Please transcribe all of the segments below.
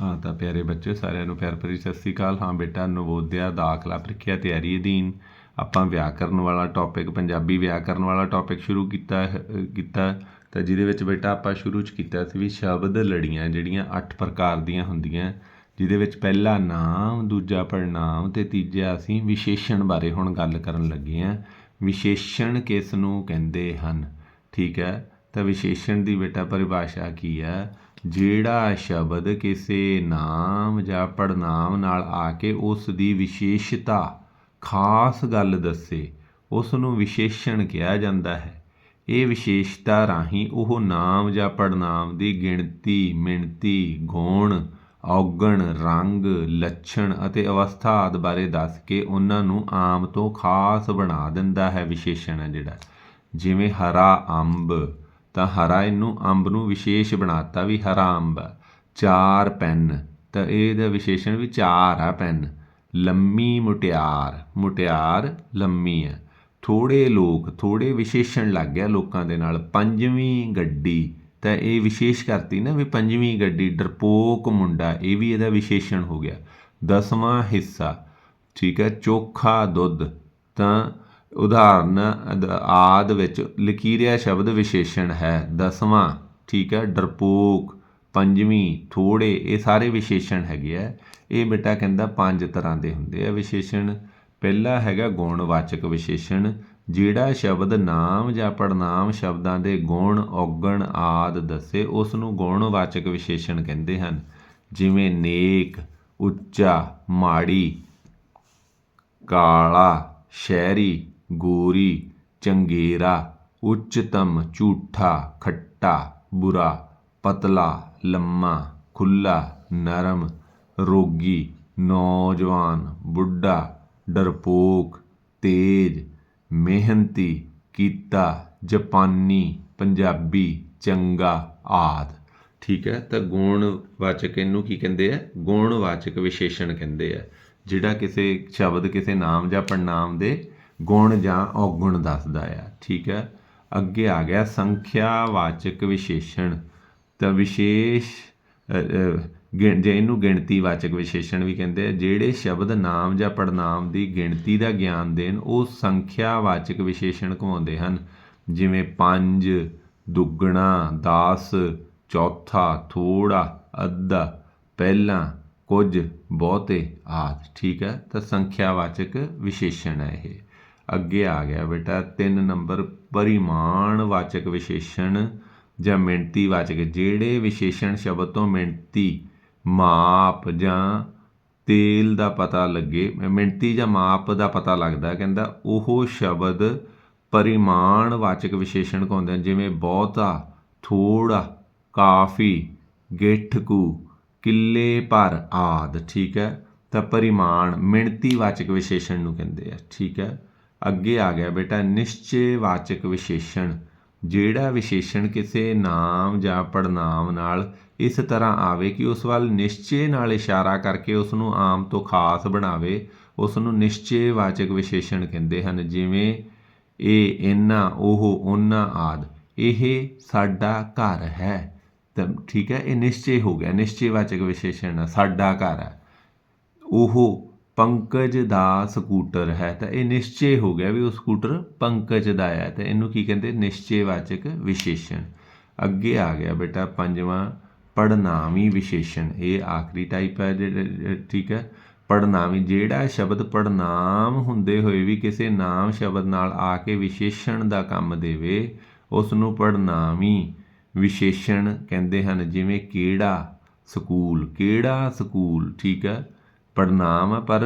ਹਾਂ, ਤਾਂ ਪਿਆਰੇ ਬੱਚੇ ਸਾਰਿਆਂ ਨੂੰ ਪਿਆਰ ਭਰੀ ਸਤਿ ਸ੍ਰੀ ਅਕਾਲ। ਹਾਂ, ਬੇਟਾ ਨਵੋਦਿਆ ਦਾਖਲਾ ਪ੍ਰੀਖਿਆ ਤਿਆਰੀ ਅਧੀਨ ਆਪਾਂ ਵਿਆਕਰਨ ਵਾਲਾ ਟੌਪਿਕ ਪੰਜਾਬੀ ਵਿਆਕਰਨ ਵਾਲਾ ਟੌਪਿਕ ਸ਼ੁਰੂ ਕੀਤਾ ਕੀਤਾ। ਤਾਂ ਜਿਹਦੇ ਵਿੱਚ ਬੇਟਾ ਆਪਾਂ ਸ਼ੁਰੂ ਚ ਕੀਤਾ ਸੀ ਵੀ ਸ਼ਬਦ ਲੜੀਆਂ, ਜਿਹੜੀਆਂ 8 ਪ੍ਰਕਾਰ ਦੀਆਂ ਹੁੰਦੀਆਂ, ਜਿਹਦੇ ਵਿੱਚ ਪਹਿਲਾ ਨਾਮ, ਦੂਜਾ ਪੜਨਾਮ ਤੇ ਤੀਜਾ ਅਸੀਂ ਵਿਸ਼ੇਸ਼ਣ ਬਾਰੇ ਹੁਣ ਗੱਲ ਕਰਨ ਲੱਗੇ ਹਾਂ। ਵਿਸ਼ੇਸ਼ਣ ਕਿਸ ਨੂੰ ਕਹਿੰਦੇ ਹਨ? ਠੀਕ ਹੈ? ਤਾਂ ਵਿਸ਼ੇਸ਼ਣ ਦੀ ਬੇਟਾ ਪਰਿਭਾਸ਼ਾ ਕੀ ਹੈ? ਜਿਹੜਾ ਸ਼ਬਦ ਕਿਸੇ ਨਾਮ ਜਾਂ ਪੜਨਾਮ ਨਾਲ ਆ ਕੇ ਉਸ ਦੀ ਵਿਸ਼ੇਸ਼ਤਾ, ਖਾਸ ਗੱਲ ਦੱਸੇ ਉਸ ਨੂੰ ਵਿਸ਼ੇਸ਼ਣ ਕਿਹਾ ਜਾਂਦਾ ਹੈ। ਇਹ ਵਿਸ਼ੇਸ਼ਤਾ ਰਾਹੀਂ ਉਹ ਨਾਮ ਜਾਂ ਪੜਨਾਮ ਦੀ ਗਿਣਤੀ, ਮਿਣਤੀ, ਗੁਣ, ਔਗਣ, ਰੰਗ, ਲੱਛਣ ਅਤੇ ਅਵਸਥਾ ਆਦਿ ਬਾਰੇ ਦੱਸ ਕੇ ਉਹਨਾਂ ਨੂੰ ਆਮ ਤੋਂ ਖਾਸ ਬਣਾ ਦਿੰਦਾ ਹੈ ਵਿਸ਼ੇਸ਼ਣ ਹੈ ਜਿਹੜਾ। ਜਿਵੇਂ ਹਰਾ ਅੰਬ ਤਾਂ ਹਰਾ ਇਹਨੂੰ ਅੰਬ ਨੂੰ ਵਿਸ਼ੇਸ਼ ਬਣਾਤਾ ਵੀ ਹਰਾ ਅੰਬ। ਆ। ਚਾਰ ਪੈਨ। ਤਾਂ ਇਹਦਾ ਵਿਸ਼ੇਸ਼ਣ ਵੀ ਚਾਰ ਆ ਪੈਨ। ਲੰਮੀ ਮੁਟਿਆਰ। ਮੁਟਿਆਰ ਲੰਮੀ ਹੈ ਥੋੜੇ ਲੋਕ ਥੋੜੇ ਵਿਸ਼ੇਸ਼ਣ ਲੱਗ ਗਿਆ ਲੋਕਾਂ ਦੇ ਨਾਲ। ਪੰਜਵੀਂ ਗੱਡੀ। ਤਾਂ ਇਹ ਵਿਸ਼ੇਸ਼ ਕਰਤੀ ਨਾ ਵੀ ਪੰਜਵੀਂ ਗੱਡੀ। ਡਰਪੋਕ ਮੁੰਡਾ, ਇਹ ਵੀ ਇਹਦਾ ਵਿਸ਼ੇਸ਼ਣ ਹੋ ਗਿਆ। ਦਸਵਾਂ ਹਿੱਸਾ। ਠੀਕ ਹੈ, ਚੋਖਾ ਦੁੱਧ। ਤਾਂ ਉਦਾਹਰਨ, ਅਦ- ਆਦ ਵਿੱਚ ਲਕੀਰਿਆ ਸ਼ਬਦ ਵਿਸ਼ੇਸ਼ਣ ਹੈ। ਦਸਵਾਂ, ਠੀਕ ਹੈ, ਡਰਪੋਕ, ਪੰਜਵੀਂ, ਥੋੜੇ, ਇਹ ਸਾਰੇ ਵਿਸ਼ੇਸ਼ਣ ਹੈਗੇ ਆ। ਇਹ ਬੇਟਾ ਕਹਿੰਦਾ ਪੰਜ ਤਰ੍ਹਾਂ ਦੇ ਹੁੰਦੇ ਆ ਵਿਸ਼ੇਸ਼ਣ। ਪਹਿਲਾ ਹੈਗਾ ਗੁਣਵਾਚਕ ਵਿਸ਼ੇਸ਼ਣ। ਜਿਹੜਾ ਸ਼ਬਦ ਨਾਮ ਜਾਂ ਪੜਨਾਮ ਸ਼ਬਦਾਂ ਦੇ ਗੁਣ, ਔਗਣ, ਆਦ ਦੱਸੇ ਉਸ ਨੂੰ ਗੁਣਵਾਚਕ ਵਿਸ਼ੇਸ਼ਣ ਕਹਿੰਦੇ ਹਨ। ਜਿਵੇਂ ਨੇਕ, ਉੱਚਾ, ਮਾੜੀ, ਕਾਲਾ, ਸ਼ਹਿਰੀ ਗੋਰੀ, ਚੰਗੇਰਾ, ਉੱਚਤਮ, ਝੂਠਾ, ਖੱਟਾ, ਬੁਰਾ, ਪਤਲਾ, ਲੰਮਾ, ਖੁੱਲ੍ਹਾ, ਨਰਮ, ਰੋਗੀ, ਨੌਜਵਾਨ, ਬੁੱਢਾ, ਡਰਪੋਕ, ਤੇਜ, ਮਿਹਨਤੀ, ਕੀਤਾ, ਜਾਪਾਨੀ, ਪੰਜਾਬੀ, ਚੰਗਾ, ਆਦਿ। ਠੀਕ ਹੈ, ਤਾਂ ਗੁਣਵਾਚਕ ਇਹਨੂੰ ਕੀ ਕਹਿੰਦੇ ਆ? ਗੁਣਵਾਚਕ ਵਿਸ਼ੇਸ਼ਣ ਕਹਿੰਦੇ ਆ। ਜਿਹੜਾ ਕਿਸੇ ਸ਼ਬਦ, ਕਿਸੇ ਨਾਮ ਜਾਂ ਪੜਨਾਮ ਦੇ ਗੁਣ ਜਾਂ ਔਗੁਣ ਦੱਸਦਾ ਆ, ਠੀਕ ਹੈ? ਅੱਗੇ ਆ ਗਿਆ, ਸੰਖਿਆਵਾਚਕ ਵਿਸ਼ੇਸ਼ਣ। ਤਾਂ ਵਿਸ਼ੇਸ਼ ਗਿਣ, ਜੇ ਇਹਨੂੰ ਗਿਣਤੀਵਾਚਕ ਵਿਸ਼ੇਸ਼ਣ ਵੀ ਕਹਿੰਦੇ ਆ, ਜਿਹੜੇ ਸ਼ਬਦ ਨਾਮ ਜਾਂ ਪੜਨਾਮ ਦੀ ਗਿਣਤੀ ਦਾ ਗਿਆਨ ਦੇਣ, ਉਹ ਸੰਖਿਆਵਾਚਕ ਵਿਸ਼ੇਸ਼ਣ ਕਹਾਉਂਦੇ ਹਨ। ਜਿਵੇਂ ਪੰਜ, ਦੁੱਗਣਾ 10 ਚੌਥਾ ਥੋੜਾ ਅੱਧਾ, ਪਹਿਲਾਂ, ਕੁਝ, ਬਹੁਤੇ ਆਦਿ, ਠੀਕ ਹੈ? ਤਾਂ ਸੰਖਿਆਵਾਚਕ ਵਿਸ਼ੇਸ਼ਣ ਹੈ ਇਹ। ਅੱਗੇ ਆ ਗਿਆ ਬੇਟਾ 3 ਨੰਬਰ ਪਰਿਮਾਣ ਵਾਚਕ ਵਿਸ਼ੇਸ਼ਣ ਜਾਂ ਮਿਣਤੀ ਵਾਚਕ, ਜਿਹੜੇ ਵਿਸ਼ੇਸ਼ਣ ਸ਼ਬਦ ਤੋਂ ਮਿਣਤੀ, ਮਾਪ ਜਾਂ ਤੇਲ ਦਾ ਪਤਾ ਲੱਗੇ, ਮਿਣਤੀ ਜਾਂ ਮਾਪ ਦਾ ਪਤਾ ਲੱਗਦਾ, ਕਹਿੰਦਾ ਉਹ ਸ਼ਬਦ ਪਰਿਮਾਣ ਵਾਚਕ ਵਿਸ਼ੇਸ਼ਣ ਕਹਾਉਂਦੇ ਜਿਵੇਂ ਬਹੁਤਾ ਥੋੜਾ ਕਾਫੀ, ਗਿੱਠਕੂ, ਕਿੱਲੇ ਭਰ ਆਦ, ਠੀਕ ਹੈ? ਤਾਂ ਪਰਿਮਾਣ ਮਿਣਤੀ ਵਾਚਕ ਵਿਸ਼ੇਸ਼ਣ ਨੂੰ ਕਹਿੰਦੇ ਆ, ਠੀਕ ਹੈ? ਅੱਗੇ ਆ ਗਿਆ, ਬੇਟਾ ਨਿਸ਼ਚੈਵਾਚਕ ਵਿਸ਼ੇਸ਼ਣ। ਜਿਹੜਾ ਵਿਸ਼ੇਸ਼ਣ ਕਿਸੇ ਨਾਮ ਜਾਂ ਪੜਨਾਮ ਨਾਲ ਇਸ ਤਰ੍ਹਾਂ ਆਵੇ ਕਿ ਉਸ ਵੱਲ ਨਿਸ਼ਚੇ ਨਾਲ ਇਸ਼ਾਰਾ ਕਰਕੇ ਉਸ ਨੂੰ ਆਮ ਤੋਂ ਖਾਸ ਬਣਾਵੇ, ਉਸ ਨੂੰ ਨਿਸ਼ਚੈਵਾਚਕ ਵਿਸ਼ੇਸ਼ਣ ਕਹਿੰਦੇ ਹਨ, ਜਿਵੇਂ ਇਹ ਇਹਨਾਂ ਉਹ ਉਹਨਾਂ ਆਦ। ਇਹ ਸਾਡਾ ਘਰ ਹੈ। ਤਾਂ ਠੀਕ ਹੈ, ਇਹ ਨਿਸ਼ਚੇ ਹੋ ਗਿਆ ਨਿਸ਼ਚੈਵਾਚਕ ਵਿਸ਼ੇਸ਼ਣ ਸਾਡਾ ਘਰ ਹੈ। ਉਹ ਪੰਕਜ ਦਾ ਸਕੂਟਰ ਹੈ, ਤਾਂ ਇਹ ਨਿਸ਼ਚੇ ਹੋ ਗਿਆ ਵੀ ਉਹ ਸਕੂਟਰ ਪੰਕਜ ਦਾ ਹੈ, ਤਾਂ ਇਹਨੂੰ ਕੀ ਕਹਿੰਦੇ ਨਿਸ਼ਚੈਵਾਚਕ ਵਿਸ਼ੇਸ਼ਣ। ਅੱਗੇ ਆ ਗਿਆ ਬੇਟਾ ਪੰਜਵਾਂ ਪੜਨਾਮੀ ਵਿਸ਼ੇਸ਼ਣ। ਇਹ ਆਖਰੀ ਟਾਈਪ ਹੈ ਜਿਹੜਾ ਠੀਕ ਹੈ? ਪੜਨਾਮੀ ਜਿਹੜਾ ਸ਼ਬਦ ਪੜਨਾਮ ਹੁੰਦੇ ਹੋਏ ਵੀ ਕਿਸੇ ਨਾਮ ਸ਼ਬਦ ਨਾਲ ਆ ਕੇ ਵਿਸ਼ੇਸ਼ਣ ਦਾ ਕੰਮ ਦੇਵੇ ਉਸ ਨੂੰ ਪੜਨਾਮੀ ਵਿਸ਼ੇਸ਼ਣ ਕਹਿੰਦੇ ਹਨ, ਜਿਵੇਂ ਕਿਹੜਾ ਸਕੂਲ ਕਿਹੜਾ ਸਕੂਲ, ਠੀਕ ਹੈ? ਪੜਨਾਮ ਹੈ ਪਰ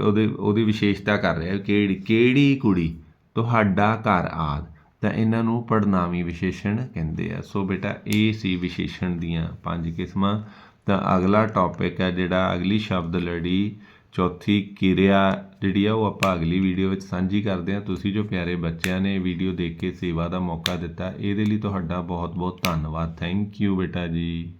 ਉਹਦੇ, ਉਹਦੀ ਵਿਸ਼ੇਸ਼ਤਾ ਕਰ ਰਿਹਾ ਕਿਹੜੀ ਕਿਹੜੀ ਕੁੜੀ ਤੁਹਾਡਾ ਘਰ ਆਦ, ਤਾਂ ਇਹਨਾਂ ਨੂੰ ਪੜਨਾਮੀ ਵਿਸ਼ੇਸ਼ਣ ਕਹਿੰਦੇ ਆ। ਸੋ ਬੇਟਾ ਇਹ ਸੀ ਵਿਸ਼ੇਸ਼ਣ ਦੀਆਂ ਪੰਜ ਕਿਸਮਾਂ, ਤਾਂ ਅਗਲਾ ਟੌਪਿਕ ਹੈ ਜਿਹੜਾ ਅਗਲੀ ਸ਼ਬਦ ਲੜੀ, ਚੌਥੀ ਕਿਰਿਆ ਜਿਹੜੀ ਆ, ਉਹ ਆਪਾਂ ਅਗਲੀ ਵੀਡੀਓ ਵਿੱਚ ਸਾਂਝੀ ਕਰਦੇ ਹਾਂ ਤੁਸੀਂ ਜੋ ਪਿਆਰੇ ਬੱਚਿਆਂ ਨੇ ਵੀਡੀਓ ਦੇਖ ਕੇ ਸੇਵਾ ਦਾ ਮੌਕਾ ਦਿੱਤਾ, ਇਹਦੇ ਲਈ ਤੁਹਾਡਾ ਬਹੁਤ ਬਹੁਤ ਧੰਨਵਾਦ। ਥੈਂਕ ਯੂ ਬੇਟਾ ਜੀ।